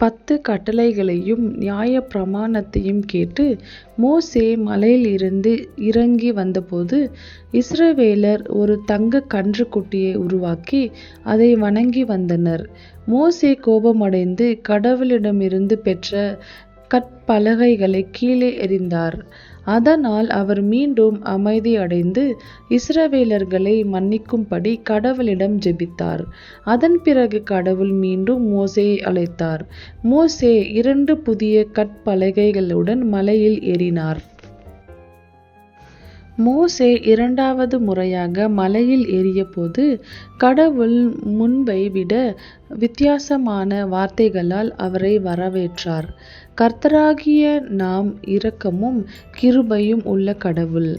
பத்து கட்டளைகளையும் நியாய பிரமாணத்தையும் கேட்டு மோசே மலையிலிருந்து இறங்கி வந்தபோது இஸ்ரவேலர் ஒரு தங்க கன்றுக்குட்டியை உருவாக்கி அதை வணங்கி வந்தனர். மோசே கோபமடைந்து கடவுளிடமிருந்து பெற்ற கற்பலகைகளை கீழே எறிந்தார். அதனால் அவர் மீண்டும் அமைதியடைந்து இஸ்ரவேலர்களை மன்னிக்கும்படி கடவுளிடம் ஜெபித்தார். அதன் பிறகு கடவுள் மீண்டும் மோசேயை அழைத்தார். மோசே இரண்டு புதிய கற்பலகைகளுடன் மலையில் ஏறினார். மோசே இரண்டாவது முறையாக மலையில் ஏறியபோது கடவுள் முன்பை விட வித்தியாசமான வார்த்தைகளால் அவரை வரவேற்றார். கர்த்தராகிய நாம் இரக்கமும் கிருபையும் உள்ள கடவுள்.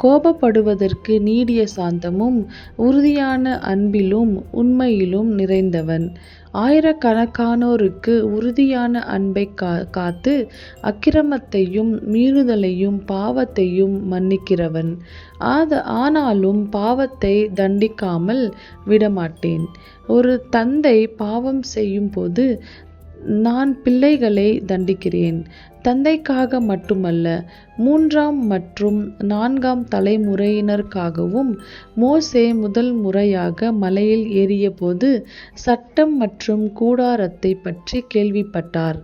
கோபப்படுவதற்கு நீடிய சாந்தமும் உறுதியான அன்பிலும் உண்மையிலும் நிறைந்தவன். ஆயிரக்கணக்கானோருக்கு உறுதியான அன்பை கா காத்து அக்கிரமத்தையும் மீறுதலையும் பாவத்தையும் மன்னிக்கிறவன். ஆத ஆனாலும் பாவத்தை தண்டிக்காமல் விடமாட்டேன். ஒரு தந்தை பாவம் செய்யும் போது நான் பிள்ளைகளை தண்டிக்கிறேன். தந்தைக்காக மட்டுமல்ல மூன்றாம் மற்றும் நான்காம் தலைமுறையினருக்காகவும். மோசே முதல் முறையாக மலையில் ஏறியபோது சட்டம் மற்றும் கூடாரத்தைப் பற்றி கேள்விப்பட்டார்.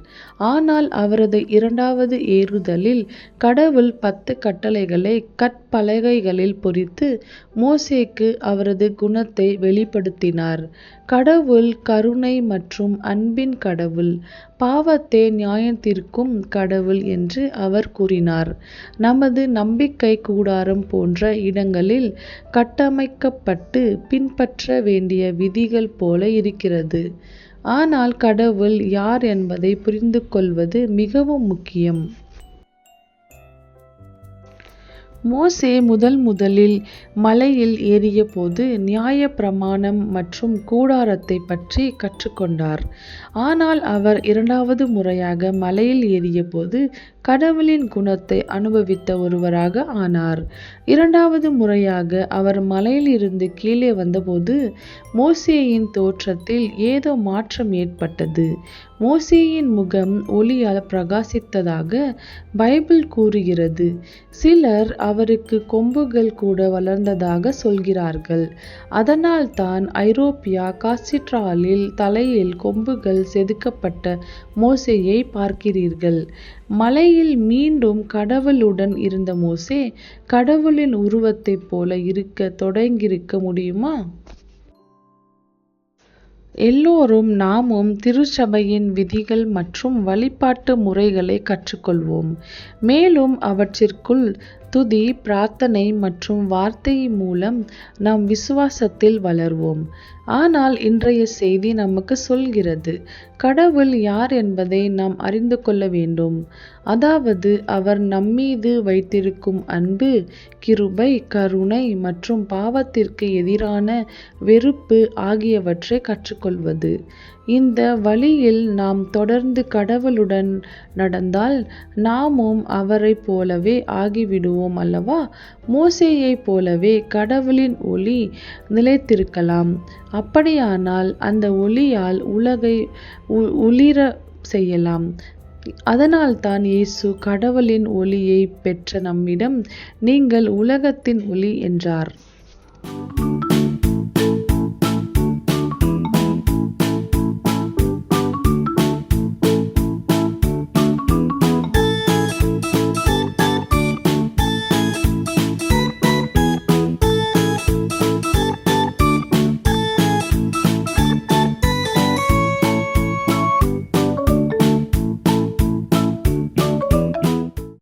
ஆனால் அவரது இரண்டாவது ஏறுதலில் கடவுள் பத்து கட்டளைகளை கற்பலகைகளில் பொறித்து மோசேக்கு அவரது குணத்தை வெளிப்படுத்தினார். கடவுள் கருணை மற்றும் அன்பின் கடவுள். பாவத்தை நியாயத்திற்கும் கடவுள் என்று அவர் கூறினார். நமது நம்பிக்கை கூடாரம் போன்ற இடங்களில் கட்டமைக்கப்பட்டு பின்பற்ற வேண்டிய விதிகள் போல இருக்கிறது. ஆனால் கடவுள் யார் என்பதை புரிந்து கொள்வது மிகவும் முக்கியம். மோசே முதல் முதலில் மலையில் ஏறியபோது நியாய பிரமாணம் மற்றும் கூடாரத்தைப் பற்றி கற்றுக்கொண்டார். ஆனால் அவர் இரண்டாவது முறையாக மலையில் ஏறியபோது கடவுளின் குணத்தை அனுபவித்த ஒருவராக ஆனார். இரண்டாவது முறையாக அவர் மலையிலிருந்து கீழே வந்தபோது மோசேயின் தோற்றத்தில் ஏதோ மாற்றம் ஏற்பட்டது. மோசேயின் முகம் ஒளியால் பிரகாசித்ததாக பைபிள் கூறுகிறது. சிலர் அவருக்கு கொம்புகள் கூட வளர்ந்ததாகச் சொல்கிறார்கள். அதனால்தான் ஐரோப்பியா காசிட்ராலில் தலையில் கொம்புகள் செதுக்கப்பட்ட மோசேயை பார்க்கிறீர்கள். மலையில் மீண்டும் கடவுளுடன் இருந்த மோசே கடவுளின் உருவத்தைப் போல இருக்கத் தொடங்கியிருக்க முடியுமா? எல்லோரும் நாமும் திருச்சபையின் விதிகள் மற்றும் வழிபாட்டு முறைகளை கற்றுக்கொள்வோம். மேலும் அவற்றிற்குள் துதி பிரார்த்தனை மற்றும் வார்த்தை மூலம் நம் விசுவாசத்தில் வளர்வோம். ஆனால் இன்றைய செய்தி நமக்கு சொல்கிறது கடவுள் யார் என்பதை நாம் அறிந்து கொள்ள வேண்டும். அதாவது அவர் நம்மீது வைத்திருக்கும் அன்பு கிருபை கருணை மற்றும் பாவத்திற்கு எதிரான வெறுப்பு ஆகியவற்றை கற்றுக்கொள்வது. இந்த வழியில் நாம் தொடர்ந்து கடவுளுடன் நடந்தால் நாமும் அவரைப் போலவே ஆகிவிடுவோம் அல்லவா? மோசேயைப் போலவே கடவுளின் ஒளி நிலைத்திருக்கலாம். அப்படியானால் அந்த ஒளியால் உலகை ஒளிரச் செய்யலாம். அதனால்தான் இயேசு கடவுளின் ஒளியைப் பெற்ற நம்மிடம் நீங்கள் உலகத்தின் ஒளி என்றார்.